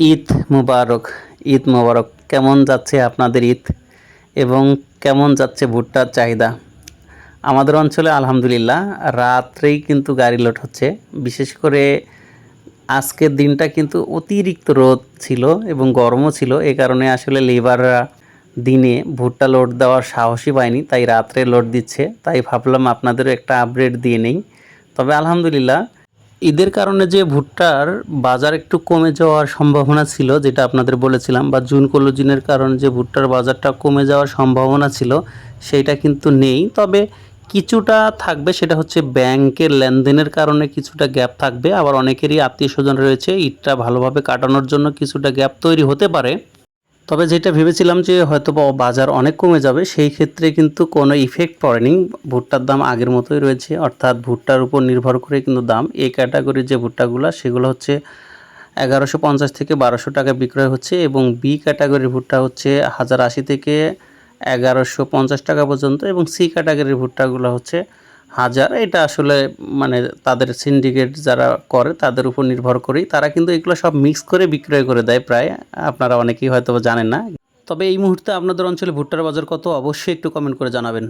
ঈদ মুবারক। ঈদ মুবারক কেমন যাচ্ছে আপনাদের ঈদ এবং কেমন যাচ্ছে ভুট্টার চাহিদা? আমাদের অঞ্চলে আলহামদুলিল্লাহ রাত্রেই কিন্তু গাড়ি লোড হচ্ছে। বিশেষ করে আজকের দিনটা কিন্তু অতিরিক্ত রোদ ছিল এবং গরমও ছিল। এ কারণে আসলে লেবাররা দিনে ভুট্টা লোড দেওয়ার সাহসই পায়নি, তাই রাত্রে লোড দিচ্ছে। তাই ভাবলাম আপনাদেরও একটা আপডেট দিয়ে নেই। তবে আলহামদুলিল্লাহ ঈদের কারণে যে ভুট্টার বাজার একটু কমে যাওয়ার সম্ভাবনা ছিল, যেটা আপনাদের বলেছিলাম, বা জুন কলজিনের কারণে যে ভুট্টার বাজারটা কমে যাওয়ার সম্ভাবনা ছিল, সেইটা কিন্তু নেই। তবে কিছুটা থাকবে, সেটা হচ্ছে ব্যাংকের লেনদেনের কারণে কিছুটা গ্যাপ থাকবে। আবার অনেকেরই আত্মীয় স্বজন রয়েছে ঈদটা ভালোভাবে কাটানোর জন্য কিছুটা গ্যাপ তৈরি হতে পারে। তবে যেটা ভেবেছিলাম যে হয়তো বা বাজার অনেক কমে যাবে, সেই ক্ষেত্রে কিন্তু কোনো ইফেক্ট পড়েনি। ভুট্টার দাম আগের মতোই রয়েছে, অর্থাৎ ভুট্টার উপর নির্ভর করে কিন্তু দাম। এই ক্যাটাগরির যে ভুট্টাগুলো, সেগুলো হচ্ছে এগারোশো পঞ্চাশ থেকে বারোশো টাকা বিক্রয় হচ্ছে এবং বি ক্যাটাগরির ভুট্টা হচ্ছে হাজার আশি থেকে এগারোশো পঞ্চাশ টাকা পর্যন্ত এবং সি ক্যাটাগরির ভুট্টাগুলো হচ্ছে হাজার, এটা আসলে মানে তাদের সিন্ডিকেট যারা করে, তাদের উপর নির্ভর করেই। তারা কিন্তু এগুলো সব মিক্স করে বিক্রয় করে দেয় প্রায়। আপনারা অনেকেই হয়তো জানেন না। তবে এই মুহূর্তে আপনাদের অঞ্চলে ভুট্টার বাজার কত? অবশ্যই একটু কমেন্ট করে জানাবেন।